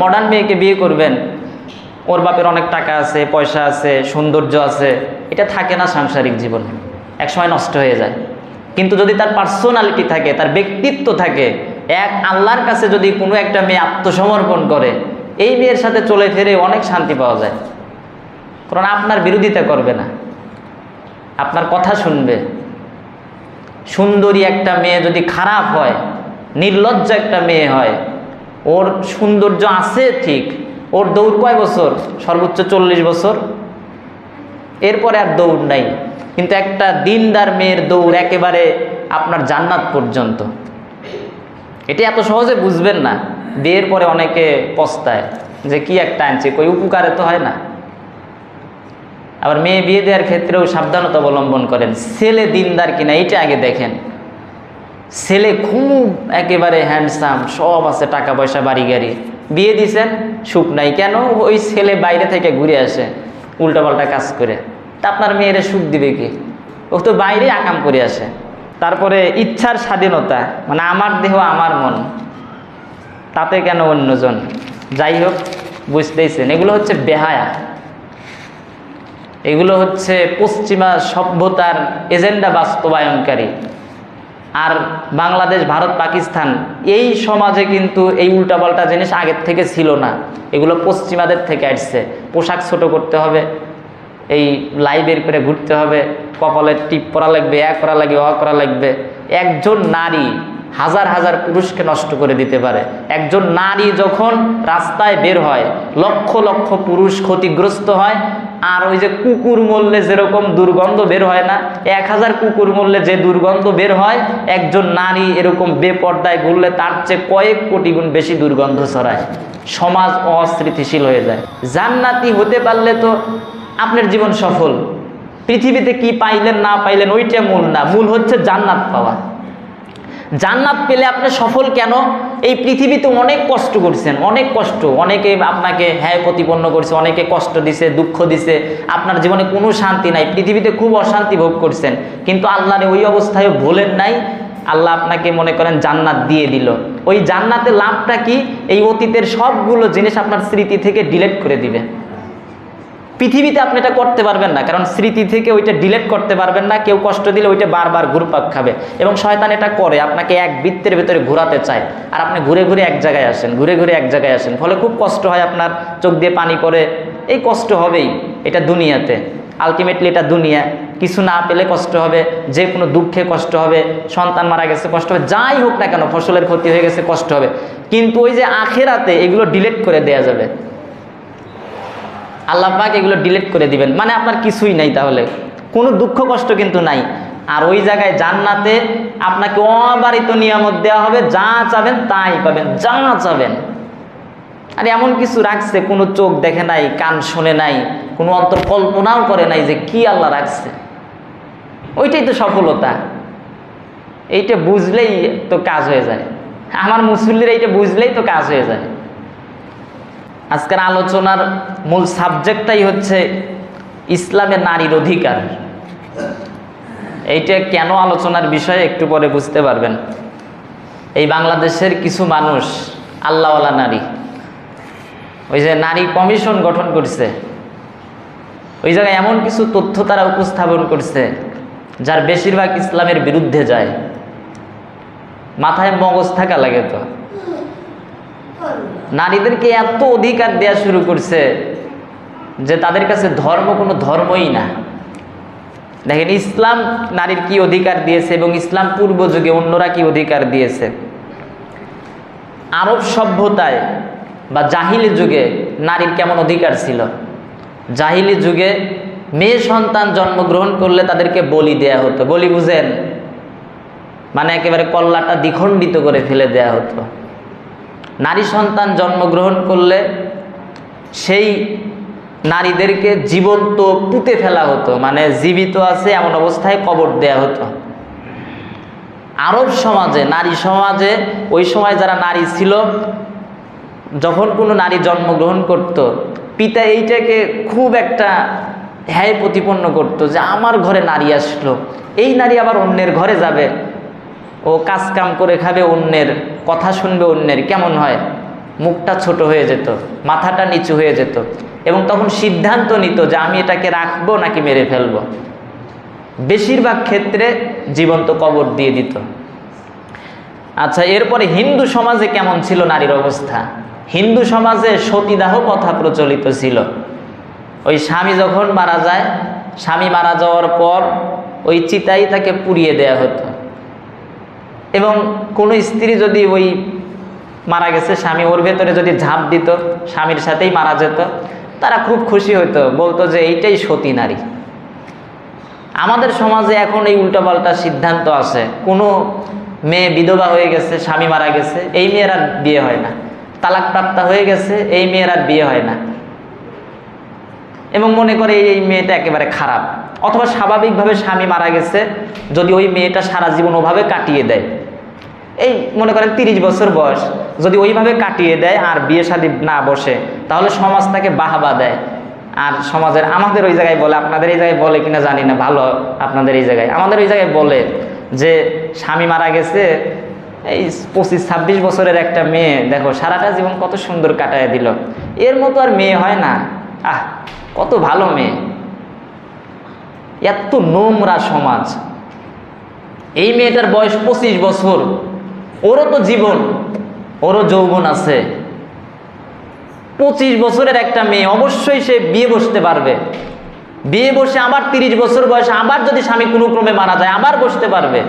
Modern মেয়েকে বিয়ে করবেন, ওর বাপের অনেক টাকা আছে, পয়সা আছে, সৌন্দর্য আছে, এটা থাকে না সাংসারিক জীবনে, একসময় নষ্ট হয়ে যায়। কিন্তু যদি তার পার্সোনালিটি থাকে, তার ব্যক্তিত্ব থাকে, এক আল্লাহর কাছে যদি কোনো একটা মেয়ে আত্মসমর্পণ করে, এই মেয়ের সাথে চলে ফেরে অনেক শান্তি পাওয়া যায়। কারণ আপনার বিরোধিতা করবে না। আপনার কথা শুনবে। সুন্দরী একটা মেয়ে যদি খারাপ হয়, নির্লজ্জ একটা মেয়ে হয় ওর সৌন্দর্য আছে ঠিক। ওর দৌড় কয় বছর? সর্বোচ্চ চল্লিশ বছর। এরপরে আর দৌড় নাই। কিন্তু একটা দিনদার মেয়ের দৌড় একেবারে আপনার জান্নাত পর্যন্ত। এটি এত সহজে বুঝবেন না। বিয়ের পরে অনেকে পস্তায় যে কি একটা আনছে, কই উপকারে তো হয় না। আবার মেয়ে বিয়ে দেওয়ার ক্ষেত্রেও সাবধানতা অবলম্বন করেন। ছেলে দিনদার কিনা, এইটা আগে দেখেন। ছেলে খুব একেবারে হ্যান্ডসাম সব আছে টাকা পয়সা, বাড়ি গাড়ি। বিয়ে দিছেন? সুখ নাই। কেন? ওই ছেলে বাইরে থেকে ঘুরে আসে, উল্টাপাল্টা কাজ করে। তা আপনার মেয়েরে সুখ দিবে কি? ও তো বাইরে আকাম করে আসে। তারপরে ইচ্ছার স্বাধীনতা মানে আমার দেহ, আমার মন, তাতে কেন অন্যজন? যাই হোক, বুঝতেইছেন। এগুলো হচ্ছে বেহায়া। এগুলো হচ্ছে পশ্চিমা সভ্যতার এজেন্ডা বাস্তবায়নকারী। আর বাংলাদেশ, ভারত, পাকিস্তান এই সমাজে কিন্তু এই উল্টাপাল্টা জিনিস আগের থেকে ছিল না। এগুলো পশ্চিমাদের থেকে আসছে। পোশাক ছোট করতে হবে, এই লাইভের করে ঘুরতে হবে, কপালে টিপ করা লাগবে এক করা লাগবে অ করা লাগবে। একজন নারী হাজার হাজার পুরুষকে নষ্ট করে দিতে পারে। একজন নারী যখন রাস্তায় বের হয়, লক্ষ লক্ষ পুরুষ ক্ষতিগ্রস্ত হয় আর ওই যে কুকুর মরলে যেরকম দুর্গন্ধ বের হয় না, এক হাজার কুকুর মরলে যে দুর্গন্ধ বের হয়, একজন নারী এরকম বেপর্দায় ঘুরলে তার চেয়ে কয়েক কোটি গুণ বেশি দুর্গন্ধ ছড়ায়। সমাজ অস্থিতিশীল হয়ে যায়। জান্নাতি হতে পারলে তো আপনার জীবন সফল। পৃথিবীতে কি পাইলেন, না পাইলেন, ওইটা মূল না। মূল হচ্ছে জান্নাত পাওয়া। জান্নাত পেলে আপনি সফল কেন? এই পৃথিবীতে অনেক কষ্ট করছেন, অনেক কষ্ট। অনেকে আপনাকে হ্যাঁ প্রতিপন্ন করছে, অনেকে কষ্ট দিছে, দুঃখ দিছে। আপনার জীবনে কোনো শান্তি নাই, পৃথিবীতে খুব অশান্তি ভোগ করছেন। কিন্তু আল্লাহরে ওই অবস্থায় ভোলেন নাই, আল্লাহ আপনাকে মনে করেন জান্নাত দিয়ে দিল। ওই জান্নাতের লাভটা কি? এই অতীতের সবগুলো জিনিস আপনার স্মৃতি থেকে ডিলেট করে দিবে। পৃথিবীতে আপনি এটা করতে পারবেন না, কারণ স্মৃতি থেকে ওইটা ডিলেট করতে পারবেন না, কেউ কষ্ট দিলে ওইটা বারবার ঘুরপাক খাবে। এবং শয়তান এটা করে, আপনাকে এক বৃত্তের ভেতরে ঘোরাতে চায়, আর আপনি ঘুরে ঘুরে এক জায়গায় আসেন, ঘুরে ঘুরে এক জায়গায় আসেন, ফলে খুব কষ্ট হয় আপনার চোখ দিয়ে পানি পড়ে। এই কষ্ট হবেই, এটা দুনিয়াতে। আলটিমেটলি এটা দুনিয়া। কিছু না পেলে কষ্ট হবে যে কোনো দুঃখে কষ্ট হবে, সন্তান মারা গেছে, কষ্ট হবে, যাই হোক না কেন, ফসলের ক্ষতি হয়ে গেছে, কষ্ট হবে। কিন্তু ওই যে আখেরাতে এগুলো ডিলেট করে দেয়া যাবে। আল্লাহ পাক এগুলো ডিলিট করে দিবেন। মানে আপনার কিছুই নাই তাহলে। কোনো দুঃখ, কষ্ট কিন্তু নাই। আর ওই জায়গায় জান্নাতে আপনাকে অবারিত নিয়ামত দেওয়া হবে, যা চাবেন তাই পাবেন, যা চাবেন। আর এমন কিছু রাখছে, কোনো চোখ দেখে নাই, কান শোনে নাই, কোনো অন্তর কল্পনাও করে নাই যে কি আল্লাহ রাখছে। ওইটাই তো সফলতা। এইটা বুঝলেই তো কাজ হয়ে যায়। আমার মুসল্লিরা এইটা বুঝলেই তো কাজ হয়ে যায়। আজকের আলোচনার মূল সাবজেক্টটাই হচ্ছে ইসলামে নারীর অধিকার। এইটা কেন আলোচনার বিষয়ে একটু পরে বুঝতে পারবেন। এই বাংলাদেশের কিছু মানুষ আল্লাহওয়ালা নারী। ওই যে নারী কমিশন গঠন করছে। ওই জায়গায় এমন কিছু তথ্য তারা উপস্থাপন করছে, যার বেশিরভাগ ইসলামের বিরুদ্ধে যায়। মাথায় মগজ থাকা লাগে তো। নারীদেরকে এত অধিকার দেয়া শুরু করছে যে তাদের কাছে ধর্ম কোনো ধর্মই না। দেখেন, ইসলাম নারীর কি অধিকার দিয়েছে এবং ইসলাম পূর্ব যুগে অন্যরা কি অধিকার দিয়েছে? আরব সভ্যতায় বা জাহিলি যুগে নারীর কেমন অধিকার ছিল? জাহিলি যুগে মেয়ে সন্তান জন্মগ্রহণ করলে তাদেরকে বলি দেয়া হতো। বলি বুঝেন? মানে একেবারে কল্লাটা দ্বিখণ্ডিত করে ফেলে দেয়া হতো। নারী সন্তান জন্মগ্রহণ করলে সেই নারীদেরকে জীবন্ত পুঁতে ফেলা হতো মানে জীবিত আছে এমন অবস্থায় কবর দেয়া হতো। আরব সমাজে, নারী সমাজে ওই সময় যারা নারী ছিল, যখন কোনো নারী জন্মগ্রহণ করত, পিতা এইটাকে খুব একটা হ্যায় প্রতিপন্ন করতো যে, আমার ঘরে নারী আসলো, এই নারী আবার অন্যের ঘরে যাবে। ও কাজ কাম করে খাবে অন্যের, কথা শুনবে অন্যের, কেমন হয়? মুখটা ছোট হয়ে যেত, মাথাটা নিচু হয়ে যেত। এবং তখন সিদ্ধান্ত নিত যে আমি এটাকে রাখব নাকি মেরে ফেলব। বেশিরভাগ ক্ষেত্রে জীবন্ত কবর দিয়ে দিত। আচ্ছা এরপরে হিন্দু সমাজে কেমন ছিল নারীর অবস্থা? হিন্দু সমাজে সতীদাহ কথা প্রচলিত ছিল। ওই স্বামী যখন মারা যায়, স্বামী মারা যাওয়ার পর ওই চিতাই তাকে পুড়িয়ে দেয়া হতো। এবং কোনো স্ত্রী যদি ওই মারা গেছে, স্বামী ওর ভেতরে যদি ঝাঁপ দিত, স্বামীর সাথেই মারা যেত, তারা খুব খুশি হতো বলতো যে এইটাই সতী নারী। আমাদের সমাজে এখন এই উল্টাপাল্টা সিদ্ধান্ত আছে। কোনো মেয়ে বিধবা হয়ে গেছে, স্বামী মারা গেছে, এই মেয়ের আর বিয়ে হয় না। তালাক প্রাপ্ত হয়ে গেছে, এই মেয়ের আর বিয়ে হয় না। এবং মনে করে এই মেয়েটা একেবারে খারাপ। অথবা স্বাভাবিকভাবে স্বামী মারা গেছে, যদি ওই মেয়েটা সারা জীবন ওভাবে কাটিয়ে দেয়। এই মনে করেন তিরিশ বছর বয়স, যদি ওইভাবে কাটিয়ে দেয় আর বিয়ে শাদী না বসে, তাহলে সমাজ তাকে বাহাবা দেয়। আর সমাজের আমাদের ওই জায়গায় বলে, আপনাদের এই জায়গায় বলে কিনা জানি না, ভালো আপনাদের এই জায়গায়। আমাদের ওই জায়গায় বলে যে, স্বামী মারা গেছে, এই পঁচিশ ছাব্বিশ বছরের একটা মেয়ে, দেখো, সারাটা জীবন কত সুন্দর কাটায় দিল। এর মতো আর মেয়ে হয় না। আহ, কত ভালো মেয়ে। এত নোংরা সমাজ। এই মেয়েটার বয়স পঁচিশ বছর। ওরও তো জীবন, ওরও যৌবন আছে। পঁচিশ বছরের একটা মেয়ে, অবশ্যই সে বিয়ে বসতে পারবে। বিয়ে বসে আবার তিরিশ বছর বয়সে আবার যদি স্বামী কোনো ক্রমে মারা যায়, আবার বসতে পারবে।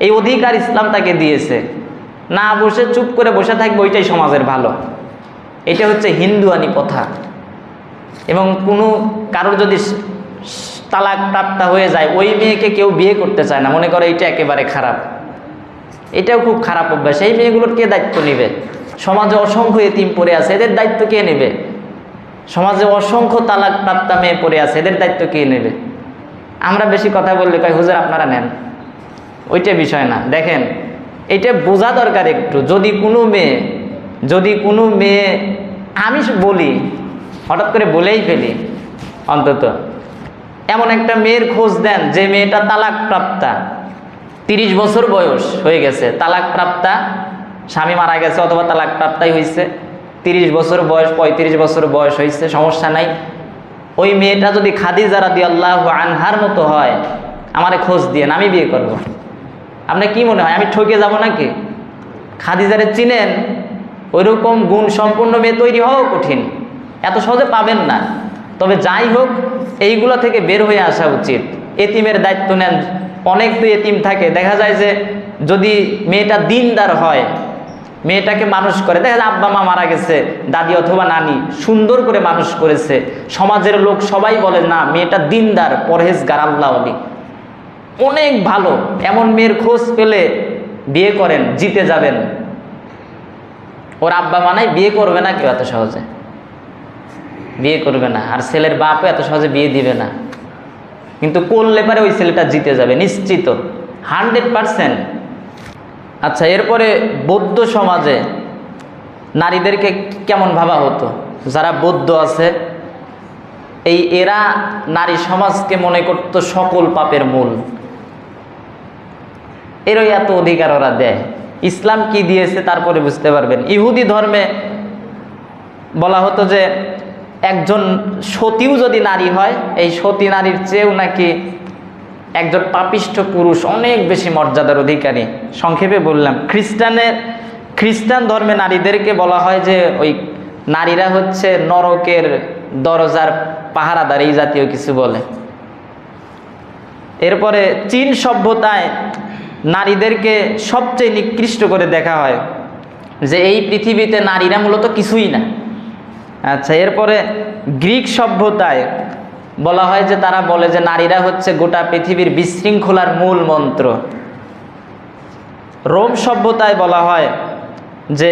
এই অধিকার ইসলাম তাকে দিয়েছে। না বসে, চুপ করে বসে থাকবে, ওইটাই সমাজের ভালো। এটা হচ্ছে হিন্দুয়ানি কথা। এবং কোনো কারোর যদি তালাক প্রাপ্তা হয়ে যায়, ওই মেয়েকে কেউ বিয়ে করতে চায় না। মনে করে এটা একেবারে খারাপ। এটাও খুব খারাপ অভ্যাস। এই মেয়েগুলোর কে দায়িত্ব নেবে? সমাজে অসংখ্য এতিম পড়ে আছে, এদের দায়িত্ব কে নেবে? সমাজে অসংখ্য তালাক প্রাপ্তা মেয়ে পড়ে আছে, এদের দায়িত্ব কে নেবে? আমরা বেশি কথা বললে কয়, হুজুর, আপনারা নেন। ওইটা বিষয় না। দেখেন, এটা বোঝা দরকার একটু। যদি কোনো মেয়ে, যদি কোনো মেয়ে, আমি বলি, হঠাৎ করে বলেই ফেলি, অন্তত। এমন একটা মেয়ের খোঁজ দেন যে মেয়েটা তালাক প্রাপ্তা তিরিশ বছর বয়স হয়ে গেছে। তালাক প্রাপ্তা স্বামী মারা গেছে অথবা তালাক প্রাপ্তাই হয়েছে তিরিশ বছর বয়স, পঁয়ত্রিশ বছর বয়স হয়েছে সমস্যা নাই। ওই মেয়েটা যদি খাদিজা রাদি আল্লাহ আনহার মতো হয়, আমারে খোঁজ দিয়ে আমি বিয়ে করব। আপনার কি মনে হয়, আমি ঠকে যাব নাকি? খাদিজারে চিনেন, ওইরকম গুণ সম্পূর্ণ মেয়ে তৈরি হওয়াও কঠিন। এত সহজে পাবেন না। তবে যাই হোক, এইগুলো থেকে বের হয়ে আসা উচিত। এতিমের দায়িত্ব নেন। অনেক তো এতিম থাকে। দেখা যায় যে যদি মেয়েটা দিনদার হয়, মেয়েটাকে মানুষ করে, দেখা যায় আব্বা, মা মারা গেছে, দাদি অথবা নানি সুন্দর করে মানুষ করেছে, সমাজের লোক সবাই বলে, না, মেয়েটা দিনদার, পরহেজগার আল্লাহ আলী অনেক ভালো। এমন মেয়ের খোঁজ পেলে বিয়ে করেন, জিতে যাবেন। ওর আব্বা মানাই বিয়ে করবে না কেউ এত সহজে। বিয়ে করবে না। আর ছেলের বাপও এত সহজে বিয়ে দিবে না। কিন্তু করলে পারে ওই ছেলেটা জিতে যাবে? নিশ্চিত। Hundred percent. আচ্ছা এরপরে বৌদ্ধ সমাজে নারীদেরকে কেমন ভাবা হতো? যারা বৌদ্ধ আছে, এই এরা নারী সমাজকে মনে করত সকল পাপের মূল। এরই এত অধিকার ওরা দেয়। ইসলাম কি দিয়েছে তারপরে বুঝতে পারবেন। ইহুদি ধর্মে বলা হতো যে একজন সতীও যদি নারী হয়, এই সতী নারীর চেয়েও নাকি একজন পাপিষ্ঠ পুরুষ অনেক বেশি মর্যাদার অধিকারী। সংক্ষেপে বললাম খ্রিস্টানের খ্রিস্টান ধর্মে নারীদেরকে বলা হয় যে, ওই নারীরা হচ্ছে নরকের দরজার পাহারাদার, এই জাতীয় কিছু বলে। এরপরে চীন সভ্যতায় নারীদেরকে সবচেয়ে নিকৃষ্ট করে দেখা হয় যে, এই পৃথিবীতে নারীরা মূলত কিছুই না। আচ্ছা এরপরে গ্রিক সভ্যতায় বলা হয় যে তারা বলে যে নারীরা হচ্ছে গোটা পৃথিবীর বিশৃঙ্খলার মূল মন্ত্র। রোম সভ্যতায় বলা হয় যে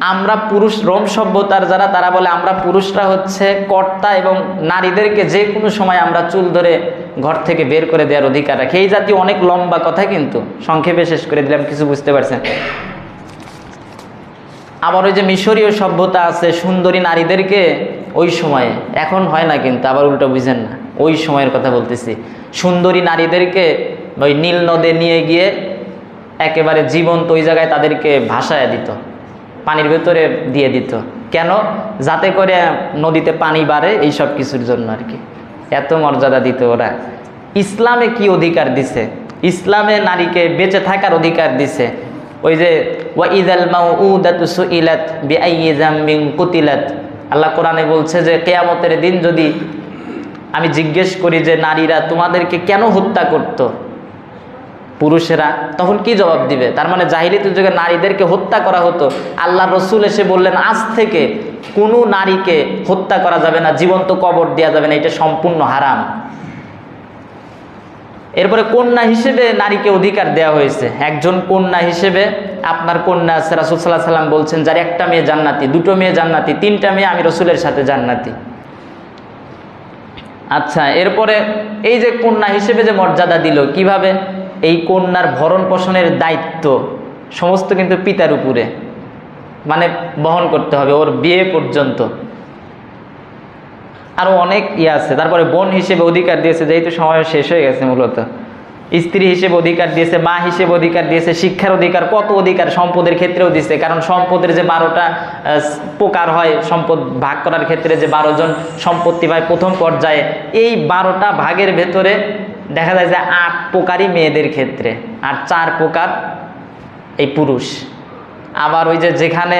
আমরা পুরুষ, রোম সভ্যতার যারা, তারা বলে আমরা পুরুষরা হচ্ছে কর্তা এবং নারীদেরকে যে কোনো সময় আমরা চুল ধরে ঘর থেকে বের করে দেওয়ার অধিকার রাখি। এই জাতীয় অনেক লম্বা কথা কিন্তু, সংক্ষেপে শেষ করে দিলাম, কিছু বুঝতে পারছেন। আবার ওই যে মিশরীয় সভ্যতা আছে, সুন্দরী নারীদেরকে ওই সময়ে, এখন হয় না কিন্তু, আবার উল্টো বুঝেন না, ওই সময়ের কথা বলতেছি। সুন্দরী নারীদেরকে ওই নীল নদে নিয়ে গিয়ে একেবারে জীবন্ত ওই জায়গায় তাদেরকে ভাসায় দিত, পানির ভেতরে দিয়ে দিত। কেন? যাতে করে নদীতে পানি বাড়ে এই সব কিছুর জন্য আর কি। এত মর্যাদা দিত ওরা। ইসলামে কি অধিকার দিছে? ইসলামে নারীকে বেঁচে থাকার অধিকার দিছে। ওই যে ওয়াইদাল মাউউদাতু সুইলাত বিআইয়ি যামবিন কুতিলাত। আল্লাহ কোরআনে বলছে যে, কেয়ামতের দিন যদি আমি জিজ্ঞেস করি যে, নারীরা তোমাদেরকে কেন হত্যা করতো? পুরুষেরা তখন কি জবাব দিবে? তার মানে জাহিলিতের যুগে নারীদেরকে হত্যা করা হতো। আল্লাহ রসুল এসে বললেন, আজ থেকে কোনো নারীকে হত্যা করা যাবে না, জীবন্ত কবর দেওয়া যাবে না, এটা সম্পূর্ণ হারাম। এরপরে কন্যা হিসেবে নারীকে অধিকার দেওয়া হয়েছে। একজন কন্যা হিসেবে আপনার কন্যা আছে, রাসুল সাল্লাহ সাল্লাম বলছেন, যার একটা মেয়ে জান্নাতি, দুটো মেয়ে জান্নাতি, তিনটা মেয়ে আমি রসুলের সাথে জান্নাতি। আচ্ছা এরপরে এই যে কন্যা হিসেবে যে মর্যাদা দিল, কীভাবে? এই কন্যার ভরণ পোষণের দায়িত্ব সমস্ত কিন্তু পিতার উপরে মানে বহন করতে হবে, ওর বিয়ে পর্যন্ত। আরও অনেক ইয়ে আছে। তারপরে বোন হিসেবে অধিকার দিয়েছে, যেহেতু সময় শেষ হয়ে গেছে মূলত। স্ত্রী হিসেবে অধিকার দিয়েছে, মা হিসেবে অধিকার দিয়েছে, শিক্ষার অধিকার, কত অধিকার সম্পদের ক্ষেত্রেও দিয়েছে। কারণ সম্পদের যে বারোটা প্রকার হয়, সম্পদ ভাগ করার ক্ষেত্রে যে বারো জন সম্পত্তি পায় প্রথম পর্যায়ে, এই বারোটা ভাগের ভেতরে দেখা যায় যে আট প্রকারই মেয়েদের ক্ষেত্রে, আর চার প্রকার এই পুরুষ। আবার ওই যে যেখানে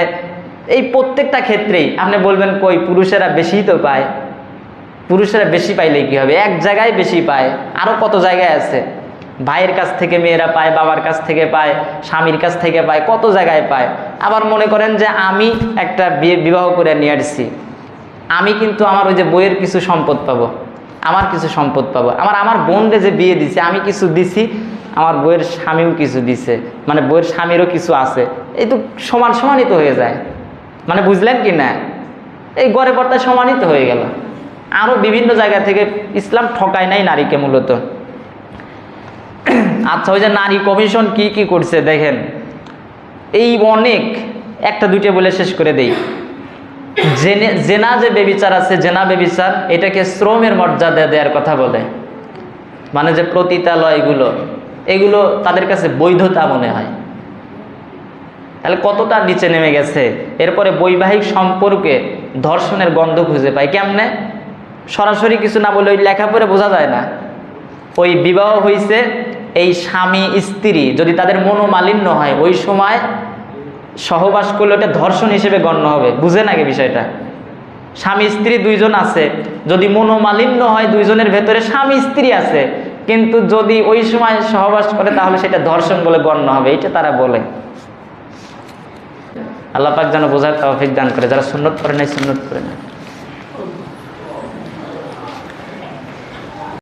এই প্রত্যেকটা ক্ষেত্রেই, আপনি বলবেন কই, পুরুষেরা বেশিই তো পায়। পুরুষেরা বেশি পাইলে কি হবে? এক জায়গায় বেশি পায়। আরও কত জায়গায় আছে? ভাইয়ের কাছ থেকে মেয়েরা পায়, বাবার কাছ থেকে পায়, স্বামীর কাছ থেকে পায়, কত জায়গায় পায়? আবার মনে করেন যে আমি একটা বিয়ে, বিবাহ করে নিয়ে আসছি। আমি কিন্তু আমার ওই যে বইয়ের কিছু সম্পদ পাবো। আমার কিছু সম্পদ পাবো। আমার আমার বোনরে যে বিয়ে দিছে, আমি কিছু দিছি, আমার বইয়ের স্বামীও কিছু দিছে। মানে বইয়ের স্বামীরও কিছু আছে। এই তো সমান সমানিত হয়ে যায়। মানে বুঝলেন কি না? এই গড়ে পর্দায় সমানিত হয়ে গেল। আরও বিভিন্ন জায়গা থেকে ইসলাম ঠকায় নাই নারীকে মূলত। আচ্ছা ওই যে নারী কমিশন কি কি করছে দেখেন। এই অনেক, একটা, দুইটা বলে শেষ করে দেই। জেনে, জেনা যে বেবিচার আছে, জেনা বেবিচার, এটাকে শ্রমের মর্যাদা দেওয়ার কথা বলে। মানে যে প্রতিতালয়গুলো, এগুলো তাদের কাছে বৈধতা মনে হয়। তাহলে কতটা নিচে নেমে গেছে? এরপরে বৈবাহিক সম্পর্কে ধর্ষণের গন্ধ খুঁজে পায় কেমনে? সরাসরি কিছু না বলে ওই লেখা পড়ে বোঝা যায় না। ওই বিবাহ হয়েছে এই স্বামী, স্ত্রী, যদি তাদের মনোমালিন্য হয়, ওই সময় সহবাস করলে ওটা ধর্ষণ হিসেবে গণ্য হবে। বুঝে নাকি বিষয়টা? স্বামী, স্ত্রী দুইজন আছে। যদি মনোমালিন্য হয় দুইজনের ভেতরে স্বামী, স্ত্রী আছে। কিন্তু যদি ওই সময় সহবাস করে, তাহলে সেটা ধর্ষণ বলে গণ্য হবে। এটা তারা বলে। আল্লাহ পাক যেন বোঝার তৌফিক দান করে। যারা সুন্নত করে নাই, সুন্নত করে না